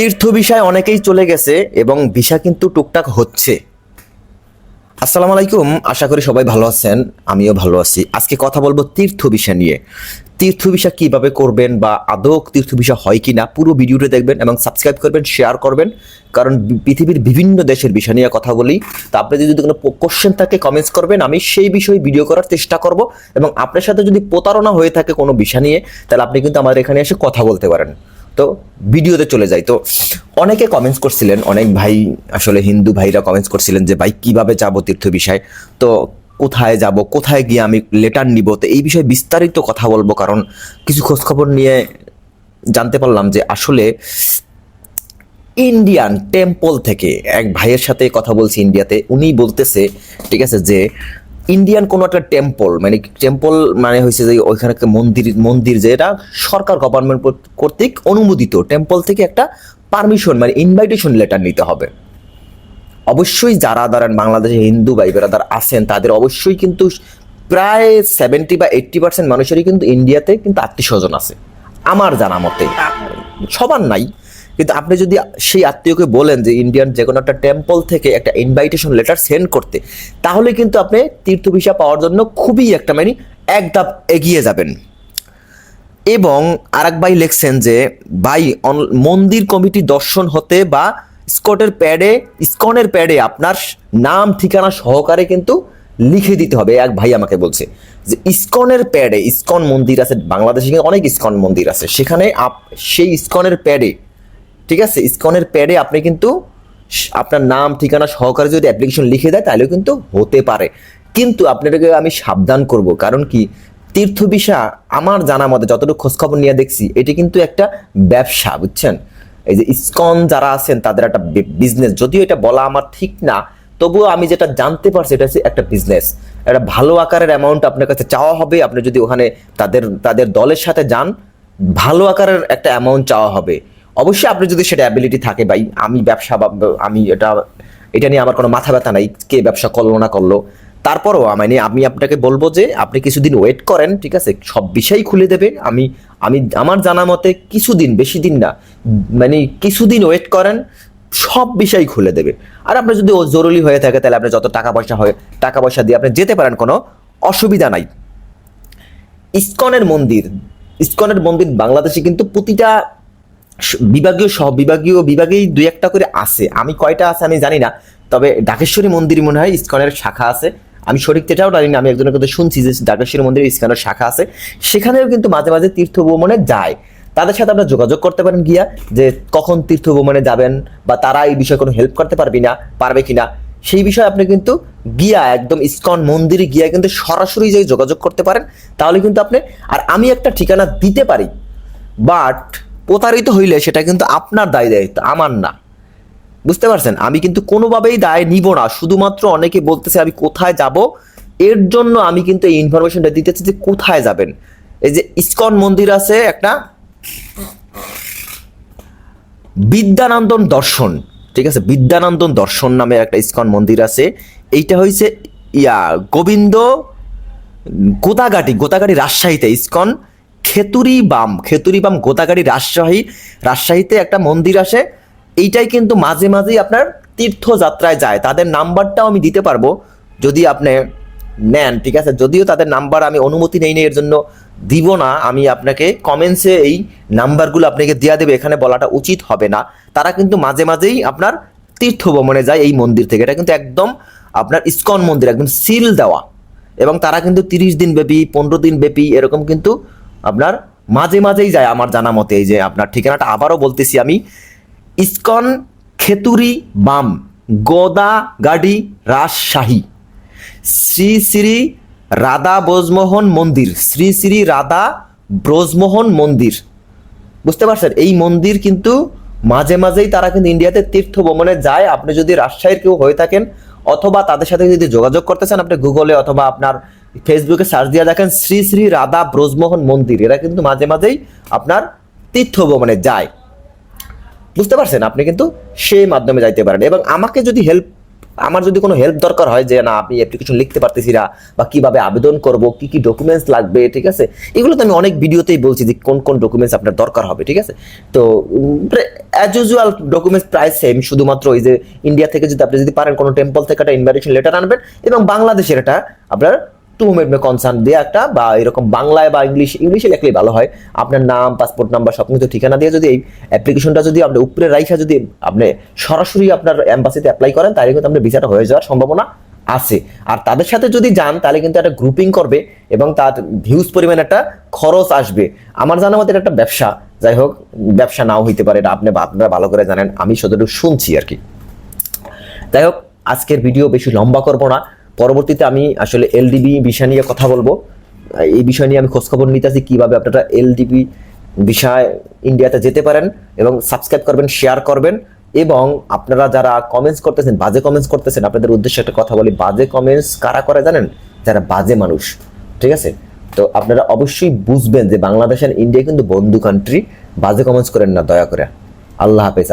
তীর্থ বিষয় অনেকেই চলে গেছে এবং ভিসা কিন্তু টুকটাক হচ্ছে। আসসালামু আলাইকুম, আশা করি সবাই ভালো আছেন, আমিও ভালো আছি। আজকে কথা বলব তীর্থ বিষয় নিয়ে। তীর্থ বিষয় কীভাবে করবেন বা আদৌ তীর্থ বিষয় হয় কি না পুরো ভিডিওটা দেখবেন এবং সাবস্ক্রাইব করবেন শেয়ার করবেন। কারণ পৃথিবীর বিভিন্ন দেশের বিষয় নিয়ে কথা বলি। তো আপনি যদি কোনো কোশ্চেন থাকে কমেন্টস করবেন, আমি সেই বিষয়ে ভিডিও করার চেষ্টা করব। এবং আপনার সাথে যদি প্রতারণা হয়ে থাকে কোনো বিষয় নিয়ে, তাহলে আপনি কিন্তু আমাদের এখানে এসে কথা বলতে পারেন। তো ভিডিওতে চলে যাই। তো অনেকে কমেন্টস করছিলেন, অনেক ভাই, আসলে হিন্দু ভাইরা কমেন্টস করছিলেন যে, ভাই, কীভাবে যাব তীর্থ বিষয়? তো কোথায় যাব? কোথায় গিয়ে আমি লেটার নিব? তো এই বিষয়ে বিস্তারিত কথা বলব, কারণ কিছু খোঁজখবর নিয়ে জানতে পারলাম যে, আসলে ইন্ডিয়ান টেম্পল থেকে এক ভাইয়ের সাথে কথা বলছি ইন্ডিয়াতে উনি বলতেছে, ঠিক আছে, যে ইন্ডিয়ান কোনো একটা টেম্পল মানে টেম্পল মানে হয়েছে যে ওইখানে একটা মন্দির মন্দির যে এটা সরকার গভর্নমেন্ট কর্তৃক অনুমোদিত। টেম্পল থেকে একটা পারমিশন মানে ইনভাইটেশন লেটার নিতে হবে। অবশ্যই যারা ধরেন বাংলাদেশে হিন্দু ভাই বেরাদার আছেন, তাদের অবশ্যই কিন্তু প্রায় সেভেন্টি বা এইট্টি পার্সেন্ট মানুষেরই কিন্তু ইন্ডিয়াতে কিন্তু আত্মীয় স্বজন আছে। আমার জানা মতে। সবার নাই। কিন্তু আপনি যদি সেই আত্মীয়কে বলেন যে ইন্ডিয়ান যে কোনো একটা টেম্পল থেকে একটা ইনভাইটেশন লেটার সেন্ড করতে, তাহলে কিন্তু আপনি তীর্থ ভিসা পাওয়ার জন্য খুবই একটা মানে এক ধাপ এগিয়ে যাবেন। এবং আরেক ভাই লিখছেন যে, ভাই মন্দির কমিটি দর্শন হতে বা স্কটের প্যাডে, ইসকনের প্যাডে আপনার নাম, ঠিকানা সহকারে কিন্তু লিখে দিতে হবে। এক ভাই আমাকে বলছে যে, ইস্কনের প্যাডে, ইস্কন মন্দির আছে, বাংলাদেশে অনেক ইস্কন মন্দির আছে। সেখানে আপ সেই ইস্কনের প্যাডে ঠিক আছে? ইসকনের প্যাডে আপনি কিন্তু আপনার নাম, ঠিকানা সহকারে যদি অ্যাপ্লিকেশন লিখে দেয়, তাহলেও কিন্তু হতে পারে। কিন্তু আপনাদেরকে আমি সাবধান করব। কারণ কি? তীর্থ ভিসা আমার জানা মতে যতটুকু খোঁজখবর নিয়ে দেখছি, এটি কিন্তু একটা ব্যবসা, বুঝছেন? এই যে ইসকন যারা আছেন, তাদের একটা বিজনেস যদিও এটা বলা আমার ঠিক না, তবুও আমি যেটা জানতে পারছি, এটা হচ্ছে একটা বিজনেস একটা ভালো আকারের অ্যামাউন্ট আপনার কাছে চাওয়া হবে, আপনি যদি ওখানে তাদের তাদের দলের সাথে যান, ভালো আকারের একটা অ্যামাউন্ট চাওয়া হবে। অবশ্যই আপনি যদি সেটা অ্যাবিলিটি থাকে ভাই আমি ব্যবসা বা আমি এটা এটা নিয়ে আমার কোনো মাথা ব্যথা নাই, কে ব্যবসা করল না করল, তারপরও মানে আমি আপনাকে বলব যে আপনি কিছুদিন ওয়েট করেন, ঠিক আছে? সব বিষয় খুলে দেবে আমি আমি আমার জানা মতে কিছুদিন, বেশি দিন না মানে কিছুদিন ওয়েট করেন, সব বিষয় খুলে দেবে আর আপনার যদি জরুরি হয়ে থাকে, তাহলে আপনি যত টাকা পয়সা হয়, টাকা পয়সা দিয়ে আপনি যেতে পারেন, কোনো অসুবিধা নাই। ইস্কনের মন্দির ইস্কনের মন্দির বাংলাদেশে কিন্তু প্রতিটা বিভাগীয় সব বিভাগীয় বিভাগেই দুই একটা করে আছে। আমি কয়টা আছে আমি জানি না, তবে ডাকেশ্বরী মন্দির মনে হয় ইস্কনের শাখা আছে। আমি সঠিক এটাও জানি না, আমি একজনের কথা শুনছি যে ডাকেশ্বরী মন্দিরে ইসকনের শাখা আছে। সেখানেও কিন্তু মাঝে মাঝে তীর্থ ভ্রমণে যায়। তাদের সাথে আপনারা যোগাযোগ করতে পারেন গিয়া, যে কখন তীর্থ ভ্রমণে যাবেন বা তারা এই বিষয়ে কোনো হেল্প করতে পারবি না, পারবে কিনা। সেই বিষয়ে আপনি কিন্তু গিয়া একদম ইস্কন মন্দিরে গিয়া কিন্তু সরাসরি যে যোগাযোগ করতে পারেন, তাহলে কিন্তু আপনি আর আমি একটা ঠিকানা দিতে পারি বাট প্রতারিত হইলে সেটা কিন্তু আপনার দায় দায়িত্ব, আমার না। বুঝতে পারছেন? আমি কিন্তু কোনোভাবেই দায় নিব না। শুধুমাত্র অনেকে বলতেছে, আমি কোথায় যাব? এর জন্য আমি কিন্তু এই ইনফরমেশনটা দিতেছি যে কোথায় যাবেন। এই যে ইস্কন মন্দির আছে একটা বিদ্যানন্দন দর্শন, ঠিক আছে? বিদ্যানন্দন দর্শন নামে একটা ইস্কন মন্দির আছে। এইটা হয়েছে ইয়া, গোবিন্দ গোদাগাটি গোদাগাড়ি রাজশাহীতে ইসকন। খেতুরি বাম খেতুরি বাম গোদাগাড়ি রাজশাহী। রাজশাহীতে একটা মন্দির আসে, এইটাই কিন্তু মাঝে মাঝেই আপনার তীর্থযাত্রায় যায়। তাদের নাম্বারটাও আমি দিতে পারব, যদি আপনি নেন, ঠিক আছে? যদিও তাদের নাম্বার আমি অনুমতি নেই এর জন্য দিব না। আমি আপনাকে কমেন্টসে এই নাম্বারগুলো আপনাকে দেওয়া দেবে, এখানে বলাটা উচিত হবে না। তারা কিন্তু মাঝে মাঝেই আপনার তীর্থ ভ্রমণে যায় এই মন্দির থেকে। এটা কিন্তু একদম আপনার ইস্কন মন্দির, একদম সিল দেওয়া। এবং তারা কিন্তু তিরিশ দিন ব্যাপী, পনেরো দিন ব্যাপী, এরকম কিন্তু আপনার মাঝে মাঝেই যায় আমার জানা মতে, এই যে আপনার ঠিকানাটা আবারও বলতেছি আমি। ইস্কন খেতুরি বাম গোদাগাড়ি রাজশাহী। শ্রী শ্রী রাধা ব্রজমোহন মন্দির, শ্রী শ্রী রাধা ব্রজমোহন মন্দির। বুঝতে পারছেন? এই মন্দির কিন্তু মাঝে মাঝেই তারা কিন্তু ইন্ডিয়াতে তীর্থ ভ্রমণে যায়। আপনি যদি রাজশাহীর কেউ হয়ে থাকেন, অথবা তাদের সাথে যদি যোগাযোগ করতে চান, আপনি গুগলে অথবা আপনার ফেসবুকে সার্চ দিয়ে দেখেন শ্রী শ্রী রাধা ব্রজমোহন মন্দির। এরা কিন্তু মাঝে মাঝেই আপনার তীর্থ ভ্রমণে যায়। বুঝতে পারছেন? আপনি কিন্তু সেই মাধ্যমে যাইতে পারেন। এবং আমাকে যদি হেল্প আমার যদি কোনো হেল্প দরকার হয় যে, না আপনি অ্যাপ্লিকেশন লিখতে পারতেছি না বা কীভাবে আবেদন করব, কি কি ডকুমেন্টস লাগবে? ঠিক আছে? এগুলো তো আমি অনেক ভিডিওতেই বলছি যে, কোন কোন ডকুমেন্টস আপনার দরকার হবে। ঠিক আছে? তো অ্যাজ ইউজুয়াল ডকুমেন্টস প্রায় সেম শুধুমাত্র ওই যে ইন্ডিয়া থেকে যদি আপনি যদি পারেন, কোনো টেম্পল থেকে একটা ইনভাইটেশন লেটার আনবেন এবং বাংলাদেশের এটা আপনার টু হোমেড মে কনসার্ন দিয়ে একটা, বা এরকম বাংলায় বা ইংলিশ ইংলিশে লিখলেই ভালো হয়। আপনার নাম পাসপোর্ট নাম্বার সব কিছু ঠিকানা দিয়ে যদি এই অ্যাপ্লিকেশনটা যদি আপনি উপরে রাইখা যদি আপনি সরাসরি আপনার অ্যাম্বাসিতে অ্যাপ্লাই করেন, তাহলে কিন্তু আপনার ভিসাটা হয়ে যাওয়ার সম্ভাবনা আছে। আর তাদের সাথে যদি যান, তাহলে কিন্তু একটা গ্রুপিং করবে এবং তার হিউজ পরিমাণ একটা খরচ আসবে। আমার জানা মতে একটা ব্যবসা। যাই হোক, ব্যবসা নাও হইতে পারে, এটা আপনি আপনারা ভালো করে জানেন। আমি শুধু শুনছি আর কি। যাই হোক, আজকের ভিডিও বেশি লম্বা করব না। পরবর্তীতে আমি আসলে এলডিবি বিষয় নিয়ে কথা বলব। এই বিষয় নিয়ে আমি খোঁজখবর নিতেছি কীভাবে আপনারা এলডিবি বিষয় ইন্ডিয়াতে যেতে পারেন এবং সাবস্ক্রাইব করবেন শেয়ার করবেন এবং আপনারা যারা কমেন্টস করতেছেন, বাজে কমেন্টস করতেছেন, আপনাদের উদ্দেশ্যে একটা কথা বলি, বাজে কমেন্টস কারা করে জানেন? যারা বাজে মানুষ। ঠিক আছে? তো আপনারা অবশ্যই বুঝবেন যে বাংলাদেশ আর ইন্ডিয়া কিন্তু বন্ধু কান্ট্রি বাজে কমেন্টস করেন না, দয়া করে। আল্লাহ হাফেজ।